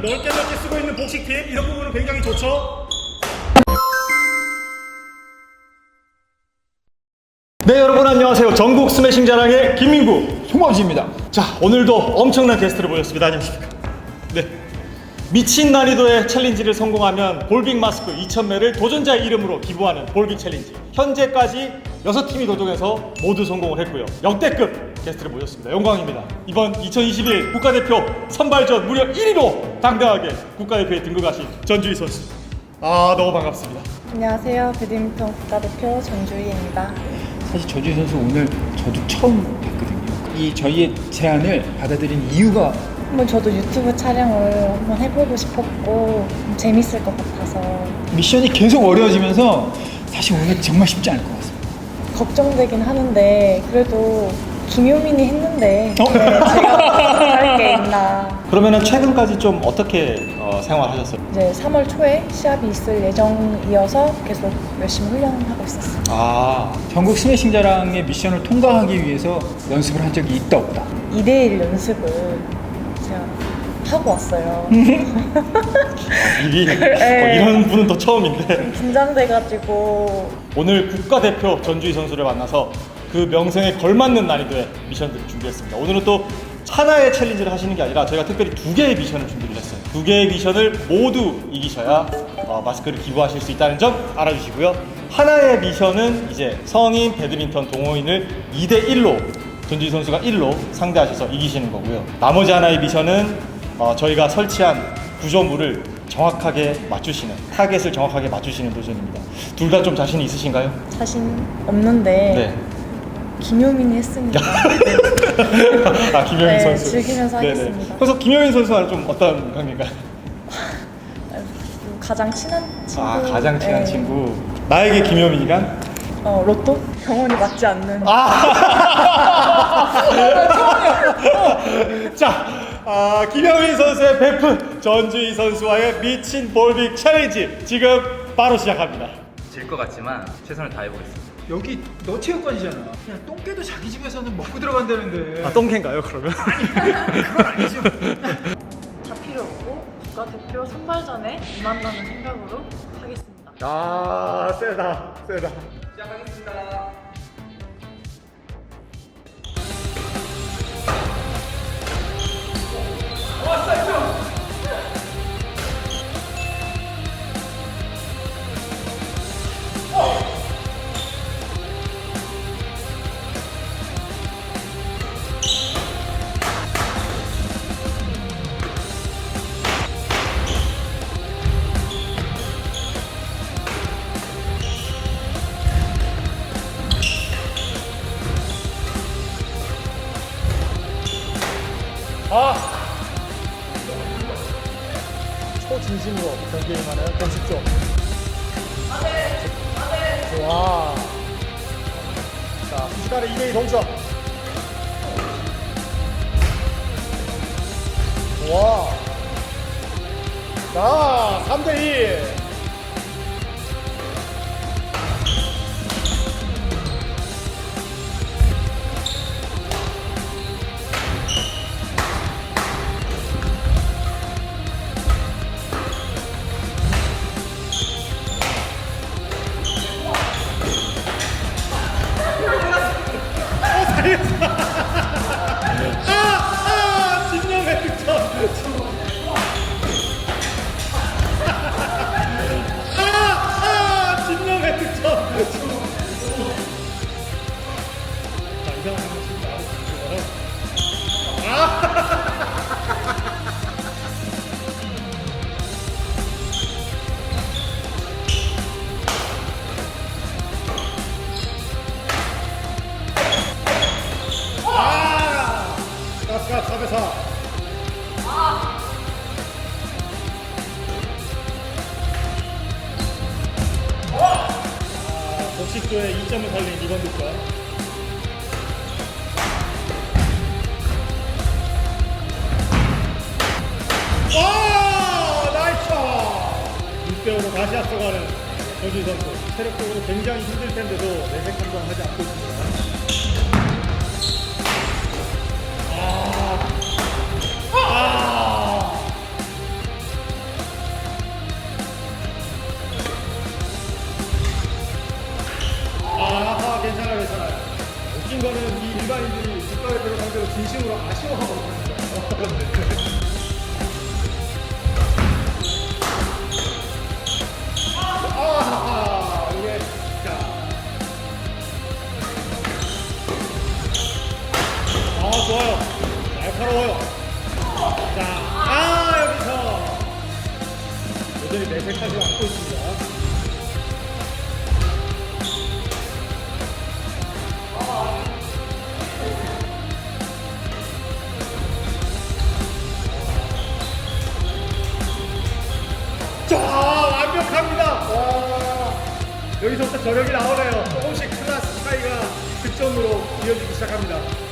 넓게 넓게 쓰고 있는 복식팀 이런 부분은 굉장히 좋죠. 네 여러분 안녕하세요. 전국 스매싱 자랑의 김민구. 송범수입니다. 자 오늘도 엄청난 게스트를 모셨습니다. 안녕하십니까? 네. 미친 난이도의 챌린지를 성공하면 볼빅 마스크 2,000매를 도전자의 이름으로 기부하는 볼빅 챌린지. 현재까지 6팀이 도전해서 모두 성공을 했고요. 역대급 게스트를 모셨습니다. 영광입니다. 이번 2021 국가대표 선발전 무려 1위로 당당하게 국가대표에 등극하신 전주희 선수. 아 너무 반갑습니다. 안녕하세요. 배드민턴 국가대표 전주희입니다. 사실 저주희 선수 오늘 저도 처음 뵀거든요. 이 저희의 제안을 받아들인 이유가 한번 저도 유튜브 촬영을 한번 해보고 싶었고 재밌을 것 같아서 미션이 계속 어려워지면서 사실 오늘 정말 쉽지 않을 것 같습니다. 걱정되긴 하는데 그래도 김효민이 했는데 어? 네, 제가 할게 있나. 그러면은 최근까지 좀 어떻게 어, 생활하셨어요? 이제 3월 초에 시합이 있을 예정이어서 계속 열심히 훈련하고 있었어요. 아 전국 스매싱 자랑의 미션을 통과하기 위해서 연습을 한 적이 있다 없다. 2대1 연습을 하고 왔어요. 미리 네. 어, 이런 분은 또 처음인데 긴장돼가지고 오늘 국가대표 전주희 선수를 만나서 그 명성에 걸맞는 난이도의 미션들을 준비했습니다. 오늘은 또 하나의 챌린지를 하시는 게 아니라 저희가 특별히 두 개의 미션을 준비를 했어요. 두 개의 미션을 모두 이기셔야 어, 마스크를 기부하실 수 있다는 점 알아주시고요. 하나의 미션은 이제 성인 배드민턴 동호인을 2대 1로 전주희 선수가 1로 상대하셔서 이기시는 거고요. 나머지 하나의 미션은 어, 저희가 설치한 구조물을 정확하게 맞추시는 타겟을 정확하게 맞추시는 도전입니다. 둘 다 좀 자신이 있으신가요? 자신 없는데 네. 김효민이 했으니까 아 김효민 네, 선수. 즐기면서. 하겠습니다. 그래서 김효민 선수와는 좀 어떤 관계인가요? 가장 친한 친구. 아 가장 친한 네. 친구. 나에게 김효민이란? 어 로또 영원히 맞지 않는. 아! 자, 아, 김효민 선수의 베프 전주희 선수와의 미친 볼빅 챌린지 지금 바로 시작합니다. 질 것 같지만 최선을 다해보겠습니다. 여기 너 체육관이잖아. 그냥 똥개도 자기 집에서는 먹고 들어간다는데. 아 똥캔가요 그러면? 그건 아니죠. 다 필요 없고 국가대표 선발전에 임한다는 생각으로 하겠습니다. 아 세다 세다. 시작하겠습니다. 자, 3대2. 4대 4. 아, 복식조의 2점을 살린 이번 득점. 아! 나이스! 6대5로 다시 앞서가는 조지 선수. 체력적으로 굉장히 힘들 텐데도 내색 한번 하지 않고 있습니다. 아, 아 괜찮아, 괜찮아. 웃긴 거는 이 일반인들이 집가에 들어간 대로 진심으로 아쉬워하고 있습니다. 네. 여기서부터 저력이 나오네요. 조금씩 클라스 차이가 득점으로 이어지기 시작합니다.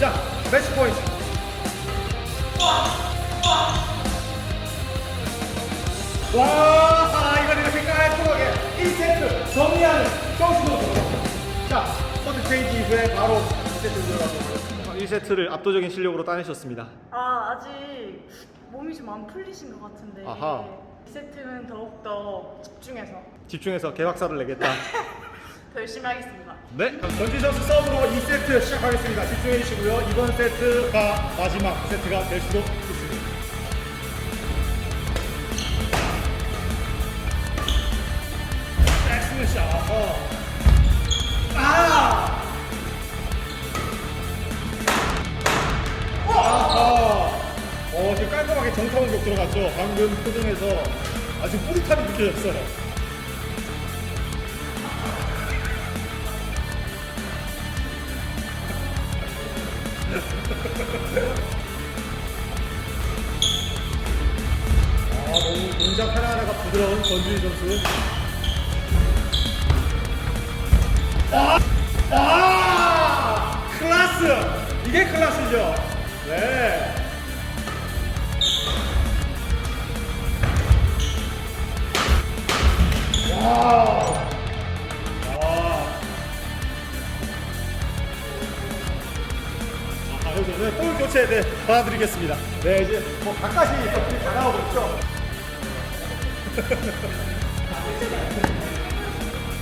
자, 매치 포인트. 와, 이걸 이렇게 깔끔하게 1세트 정리하는 정수노 자, 서드 체인지 이후에 바로 2세트 들어가도록 하겠습니다. 1세트를 압도적인 실력으로 따내셨습니다. 아 아직 몸이 좀 안 풀리신 것 같은데 아하. 이 세트는 더욱더 집중해서 집중해서 개박살을 내겠다. 더 열심히 하겠습니다. 네, 선수 서브로 2세트 시작하겠습니다. 집중해 주시고요. 이번 세트가 마지막 세트가 될 수도 있습니다. 잭슨 샷. 어허. 아! 아하. 어, 지금 깔끔하게 정타 공격 들어갔죠. 방금 표정에서 아주 뿌듯함이 느껴졌어요. 동작 하나하나가 부드러운 전주희 선수. 아! 아! 클라스! 이게 클라스죠. 네. 와우. 아. 아, 여기서 네, 볼 교체 네, 받아드리겠습니다. 네, 이제 뭐 가까이 이렇게 다가오고 있죠.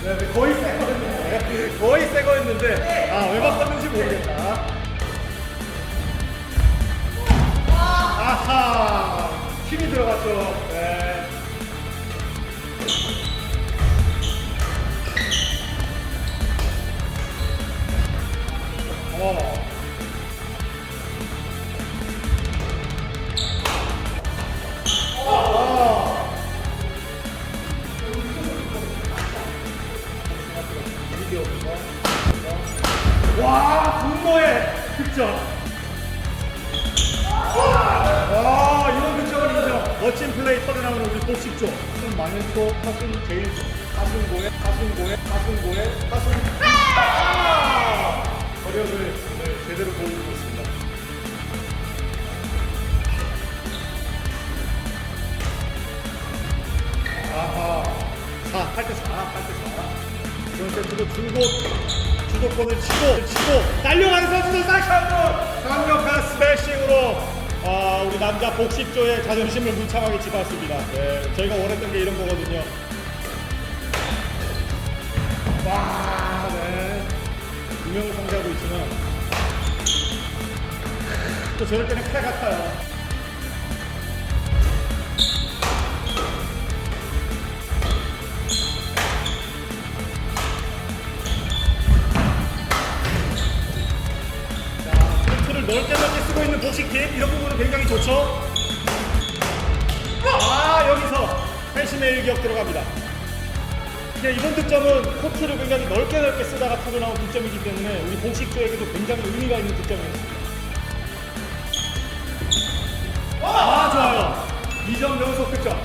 네, 네, 거의 새 거였는데, 거의 새 거였는데, 아, 왜 바꿨는지 모르겠다. 아하, 힘이 들어갔죠. 와, 분노의 득점. 와, 이런 득점을 인정. 멋진 플레이 터져나오는 우리 복식조. 하순 만연초, 하순 제일조, 하순고의, 하순고의, 하순고의, 하순. 아! 저력을 네, 제대로 보여주고 있습니다. 아하. 4, 8대 4, 8대 4. 이번 세트도 줄곧 주도권을 치고 치고 달려가는 선수들 다시 한번 강력한 스매싱으로 아, 우리 남자 복식조의 자존심을 무참하게 짓밟습니다. 네, 저희가 원했던 게 이런 거거든요. 와, 네. 유명을 상대하고 있지만 또 저럴 때는 칼 같아요. 기억 들어갑니다. 이제 이번 득점은 코트를 굉장히 넓게 넓게 쓰다가 타고 나온 득점이기 때문에 우리 공식조에게도 굉장히 의미가 있는 득점이었습니다. 아 좋아요. 2점 연속 득점.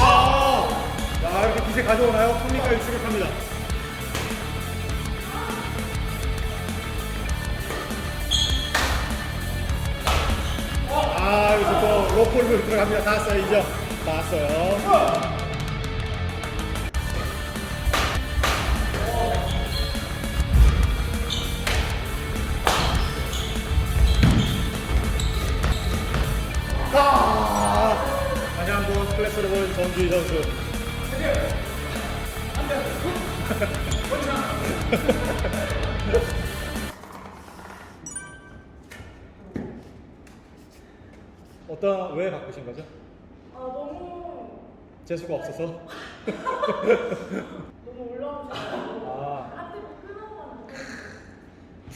아, 야 이렇게 빛에 가져오나요? 손리가 유출을 합니다. 또 로폴로 들어갑니다. 다 왔어요 이죠? 다 왔어요. 아, 다시 한번 클래스를 본 정주희 선수. 어떤 왜 바꾸신 거죠? 아 너무 재수가 없어서. 너무 올라오셔서 아,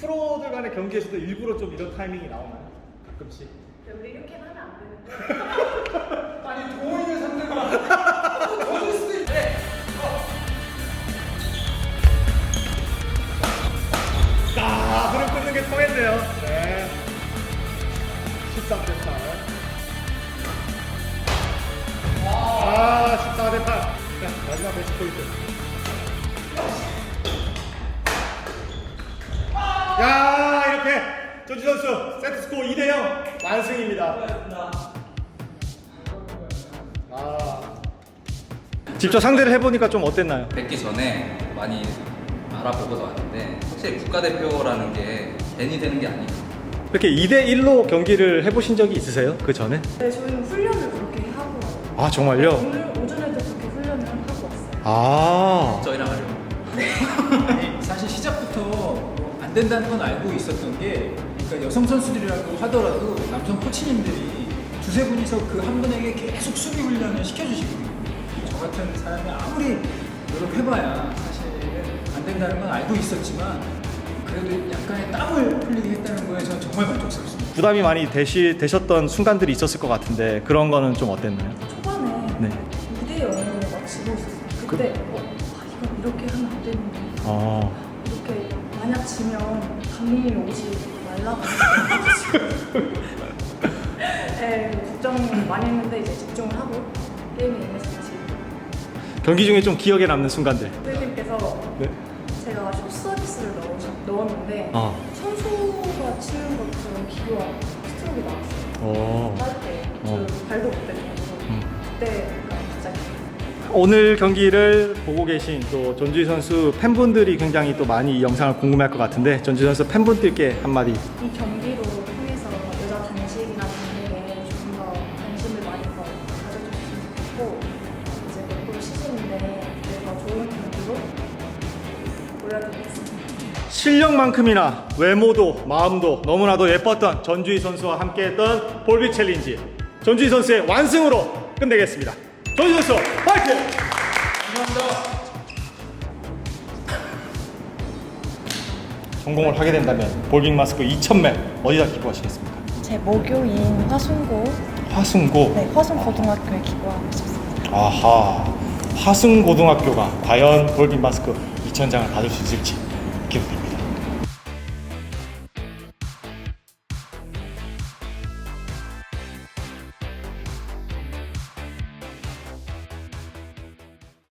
프로들 간의 경기에서도 일부러 좀 이런 타이밍이 나오나요? 가끔씩. 우리 이렇게 하면 안 되는데 아니 도인을 상대가 젖을 수도 있대. 아, 흐름 끊는 게 통했네요. 네. 13대 8. 아, 14대 8. 자, 마지막 매치 포인트. 야, 이렇게 전지 선수 세트 스코어 2대 0 완승입니다. 아. 직접 상대를 해보니까 좀 어땠나요? 뵙기 전에 많이 알아보고도 왔는데 확실히 국가대표라는 게 괜히 되는 게 아니에요. 이렇게 2대 1로 경기를 해보신 적이 있으세요? 그 전에? 네 저희는 훈련을 아 정말요? 오늘 오전에도 그렇게 훈련을 하고 왔어요 아. 저희랑 하려고. 사실 시작부터 뭐안 된다는 건 알고 있었던 게 그러니까 여성 선수들이라고 하더라도 남성 코치님들이 두세 분이서 그 한 분에게 계속 수비 훈련을 시켜주시거든요. 저 같은 사람이 아무리 노력해봐야 사실은 안 된다는 건 알고 있었지만 그래도 약간의 땀을 흘리게 했다는 거에 저는 정말 만족스럽습니다. 부담이 많이 되시, 되셨던 순간들이 있었을 것 같은데 그런 거는 좀 어땠나요? 감독님이 오지 말라고 네, 걱정 많이 했는데 이제 집중을 하고 게임에 다시 경기 중에 좀 기억에 남는 순간들. 선생님께서 네. 제가 숏 서비스를 넣으셨, 넣었는데 아. 선수가 치는 것처럼 기교와 스트로크가 나왔어요 어. 짧게 어. 그 발도 못 대고 음. 그때 오늘 경기를 보고 계신 또 전주희 선수 팬분들이 굉장히 또 많이 이 영상을 궁금해할 것 같은데 전주희 선수 팬분들께 한마디. 이 경기로 통해서 여자 단식이나 단식에 좀더 관심을 많이 더 가져줬으면 좋겠고 이제 앞으로 시즌인데 더 좋은 경기로 보여드리겠습니다. 실력만큼이나 외모도 마음도 너무나도 예뻤던 전주희 선수와 함께했던 볼빅 챌린지 전주희 선수의 완승으로 끝내겠습니다. 선수 파이팅! 성공을 하게 된다면 볼빅 마스크 2,000매 어디다 기부하시겠습니까? 제 모교인 화순고, 화승고. 네, 화순고등학교에 기부하고 싶습니다. 아하. 화승고등학교가 과연 볼빅 마스크 2,000장을 받을 수 있을지